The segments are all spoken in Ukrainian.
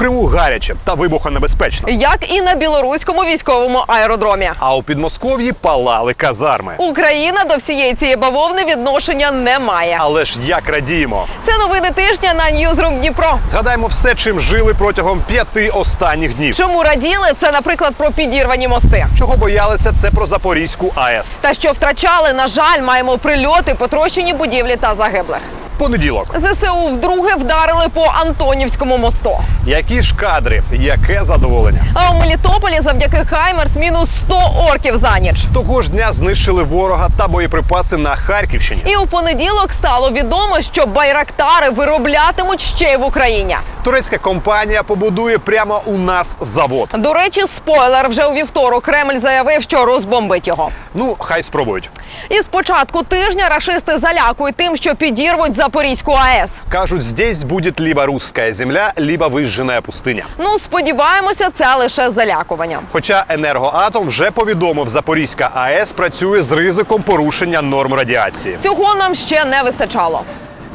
Криму гаряче та вибухонебезпечно. Як і на білоруському військовому аеродромі. А у Підмосков'ї палали казарми. Україна до всієї цієї бавовни відношення не має. Але ж як радіємо. Це новини тижня на Ньюзрум Дніпро. Згадаємо все, чим жили протягом п'яти останніх днів. Чому раділи? Це, наприклад, про підірвані мости. Чого боялися, це про Запорізьку АЕС. Та що втрачали, на жаль, маємо прильоти, потрощені будівлі та загиблих. Понеділок. ЗСУ вдруге вдарили по Антонівському мосту. Які ж кадри, яке задоволення. А у Мелітополі завдяки Хаймерс мінус 100 орків за ніч. Того ж дня знищили ворога та боєприпаси на Харківщині. І у понеділок стало відомо, що байрактари вироблятимуть ще й в Україні. Турецька компанія побудує прямо у нас завод. До речі, спойлер вже у вівторок Кремль заявив, що розбомбить його. Ну, хай спробують. І з початку тижня рашисти залякують тим, що підірвуть Запорізьку АЕС. Кажуть, здесь будет либо русская земля, либо выжженная пустиня. Ну, сподіваємося, це лише залякування. Хоча енергоатом вже повідомив, Запорізька АЕС працює з ризиком порушення норм радіації. Цього нам ще не вистачало.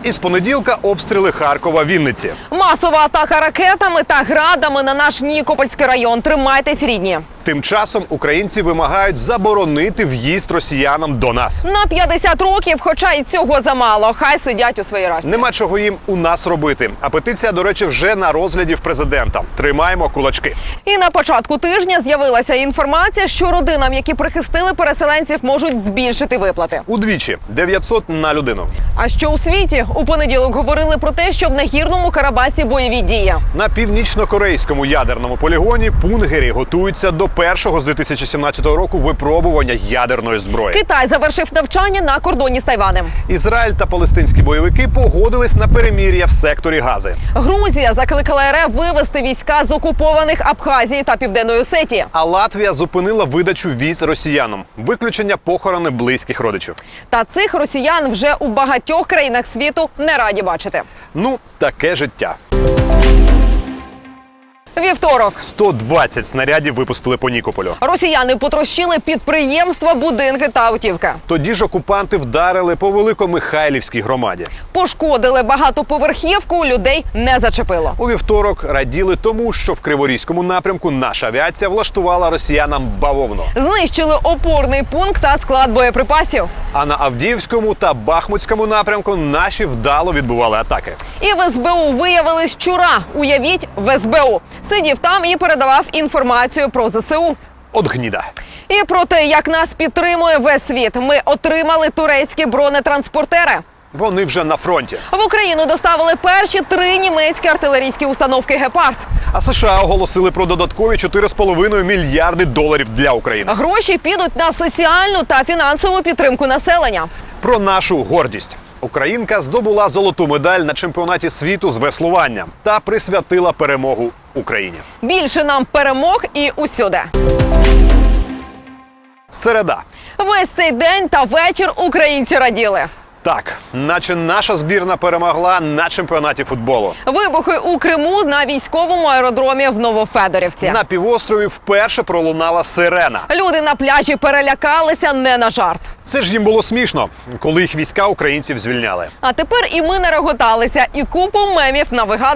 І з понеділка обстріли Харкова Вінниці. Масова атака ракетами та градами на наш Нікопольський район. Тримайтесь, рідні. Тим часом українці вимагають заборонити в'їзд росіянам до нас. На 50 років, хоча і цього замало. Хай сидять у своїй рашці. Нема чого їм у нас робити. А петиція, до речі, вже на розгляді в президента. Тримаємо кулачки. І на початку тижня з'явилася інформація, що родинам, які прихистили переселенців, можуть збільшити виплати. Удвічі 900 на людину. А що у світі у понеділок говорили про те, що в нагірному Карабасі бойові дії. На північно-корейському ядерному полігоні пунгері готуються до першого з 2017 року випробування ядерної зброї. Китай завершив навчання на кордоні з Тайванем. Ізраїль та палестинські бойовики погодились на перемір'я в секторі Гази. Грузія закликала РФ вивести війська з окупованих Абхазії та Південної Осетії. А Латвія зупинила видачу віз росіянам, виключення похорони близьких родичів. Та цих росіян вже у багатьох країнах світу не раді бачити. Ну, таке життя. Вівторок 120 снарядів випустили по Нікополю. росіяни потрощили підприємства, будинки та автівки. Тоді ж окупанти вдарили по Великомихайлівській громаді. Пошкодили багатоповерхівку, людей не зачепило. У вівторок раділи тому, що в Криворізькому напрямку наша авіація влаштувала росіянам бавовну. Знищили опорний пункт та склад боєприпасів. А на Авдіївському та Бахмутському напрямку наші вдало відбували атаки. І в СБУ виявили щура. Уявіть, в СБУ сидів там і передавав інформацію про ЗСУ. От гніда. І про те, як нас підтримує весь світ, ми отримали турецькі бронетранспортери. Вони вже на фронті. В Україну доставили перші три німецькі артилерійські установки Гепард. А США оголосили про додаткові 4,5 мільярди доларів для України. Гроші підуть на соціальну та фінансову підтримку населення. Про нашу гордість. Українка здобула золоту медаль на чемпіонаті світу з веслування та присвятила перемогу Україні. Більше нам перемог і усюди. Середа. Весь цей день та вечір українці раділи. Так, наче наша збірна перемогла на чемпіонаті футболу. Вибухи у Криму на військовому аеродромі в Новофедорівці. На півострові вперше пролунала сирена. Люди на пляжі перелякалися не на жарт. Це ж їм було смішно, коли їх війська українців звільняли. А тепер і ми нареготалися, і купу мемів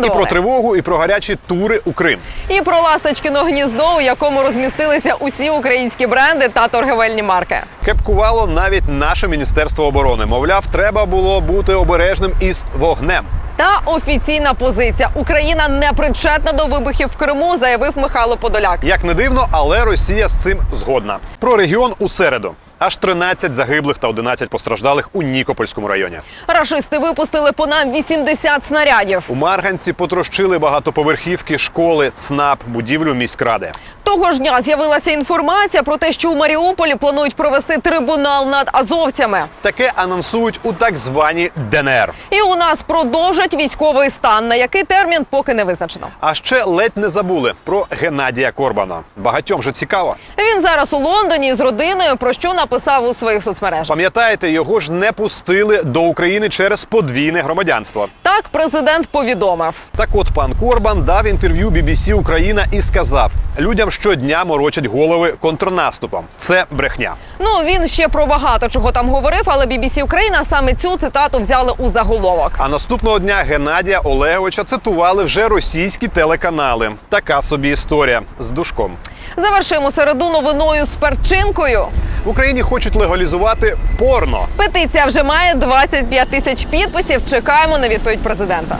І про тривогу, і про гарячі тури у Крим. І про ласточкино гніздо, у якому розмістилися усі українські бренди та торгівельні марки. Кепкувало навіть наше міністерство оборони. Мовляв, треба було бути обережним із вогнем. Та офіційна позиція Україна не причетна до вибухів в Криму, заявив Михайло Подоляк. Як не дивно, але Росія з цим згодна. Про регіон у середу. Аж 13 загиблих та 11 постраждалих у Нікопольському районі. Рашисти випустили по нам 80 снарядів. У Марганці потрощили багатоповерхівки, школи, ЦНАП, будівлю міськради. Того ж дня з'явилася інформація про те, що у Маріуполі планують провести трибунал над азовцями. Таке анонсують у так званій ДНР. І у нас продовжать військовий стан, на який термін поки не визначено. А ще ледь не забули про Геннадія Корбана. Багатьом же цікаво. Він зараз у Лондоні з родиною, про що написав написав у своїх соцмережах. Пам'ятаєте, його ж не пустили до України через подвійне громадянство. Так президент повідомив. Так от пан Корбан дав інтерв'ю BBC Україна і сказав: людям щодня морочать голови контрнаступом. Це брехня. Ну він ще про багато чого там говорив, але BBC Україна саме цю цитату взяли у заголовок. А наступного дня Геннадія Олеговича цитували вже російські телеканали. Така собі історія з душком. Завершимо середу новиною з перчинкою. В Україні хочуть легалізувати порно. Петиція вже має 25 тисяч підписів. Чекаємо на відповідь президента.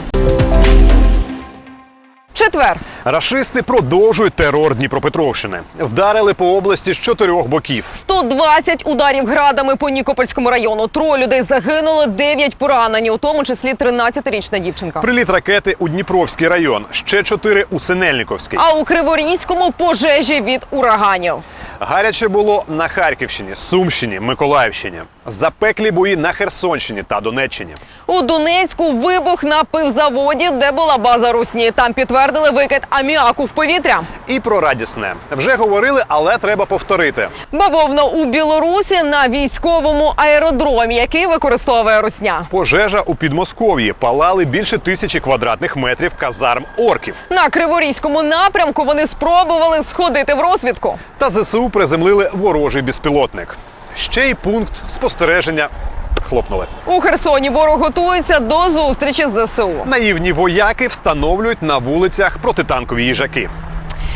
Четвер. Рашисти продовжують терор Дніпропетровщини. Вдарили по області з чотирьох боків. 120 ударів градами по Нікопольському району. Троє людей загинули, 9 поранені, у тому числі 13-річна дівчинка. Приліт ракети у Дніпровський район, ще чотири у Синельниковський. А у Криворізькому пожежі від ураганів. Гаряче було на Харківщині, Сумщині, Миколаївщині. Запеклі бої на Херсонщині та Донеччині. У Донецьку вибух на пивзаводі, де була база Русні. Там підтвердили викид аміаку в повітря. І про радісне вже говорили, але треба повторити. Бавовна у Білорусі на військовому аеродромі, який використовує Русня. Пожежа у Підмосков'ї палали більше тисячі квадратних метрів казарм орків. На Криворізькому напрямку вони спробували сходити в розвідку. Та ЗСУ приземлили ворожий безпілотник. Ще й пункт спостереження хлопнули. У Херсоні ворог готується до зустрічі з ЗСУ. Наївні вояки встановлюють на вулицях протитанкові їжаки.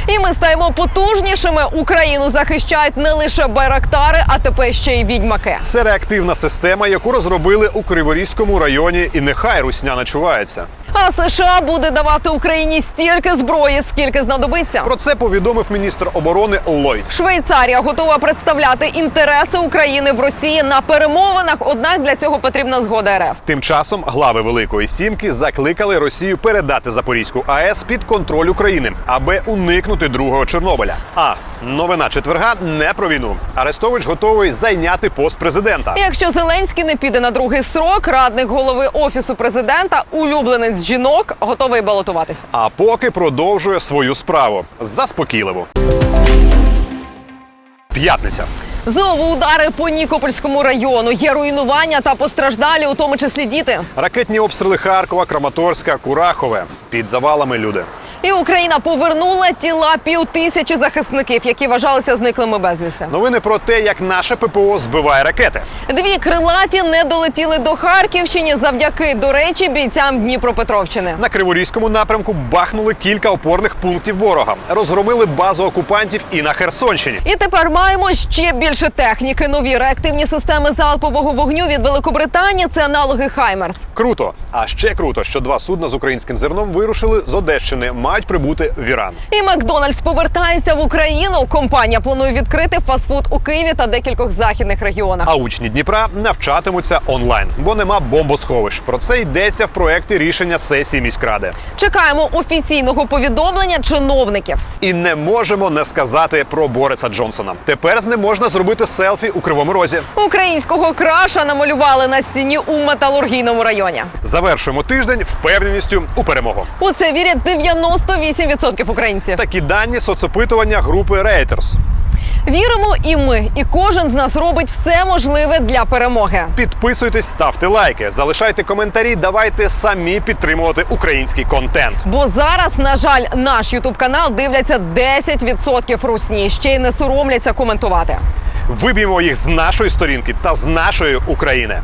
І ми стаємо потужнішими. Україну захищають не лише байрактари, а тепер ще й відьмаки. Це реактивна система, яку розробили у Криворізькому районі, і нехай русня начувається. А США буде давати Україні стільки зброї, скільки знадобиться. Про це повідомив міністр оборони Ллойд. Швейцарія готова представляти інтереси України в Росії на перемовинах. Однак для цього потрібна згода РФ. Тим часом глави Великої Сімки закликали Росію передати Запорізьку АЕС під контроль України, аби уникнути другого Чорнобиля. А новина четверга не про війну. Арестович готовий зайняти пост президента. Якщо Зеленський не піде на другий срок, радник голови офісу президента, улюбленець жінок, готовий балотуватися. А поки продовжує свою справу заспокійливо. П'ятниця. Знову удари по Нікопольському району. Є руйнування та постраждалі, у тому числі діти. Ракетні обстріли Харкова, Краматорська, Курахове. Під завалами люди. І Україна повернула тіла півтисячі захисників, які вважалися зниклими безвісти. Новини про те, як наше ППО збиває ракети. Дві крилаті не долетіли до Харківщини завдяки, до речі, бійцям Дніпропетровщини. На Криворізькому напрямку бахнули кілька опорних пунктів ворога, розгромили базу окупантів і на Херсонщині. І тепер маємо ще більше техніки. Нові реактивні системи залпового вогню від Великобританії. Це аналоги Хаймерс. Круто. А ще круто, що два судна з українським зерном вирушили з Одещини, мають прибути в Іран. І Макдональдс повертається в Україну. Компанія планує відкрити фастфуд у Києві та декількох західних регіонах. А учні Дніпра навчатимуться онлайн, бо нема бомбосховищ. Про це йдеться в проєкті рішення сесії міськради. Чекаємо офіційного повідомлення чиновників. І не можемо не сказати про Бориса Джонсона. Тепер з ним можна зробити селфі у кривому розі. Українського краша намалювали на стіні у металургійному районі. Завершуємо тиждень впевненістю у перемогу. У це вірять 98% українців. Такі дані соцопитування групи Reuters. Віримо і ми, і кожен з нас робить все можливе для перемоги. Підписуйтесь, ставте лайки, залишайте коментарі. Давайте самі підтримувати український контент. Бо зараз, на жаль, наш ютуб канал дивляться 10% русні. Ще й не соромляться коментувати. Виб'ємо їх з нашої сторінки та з нашої України.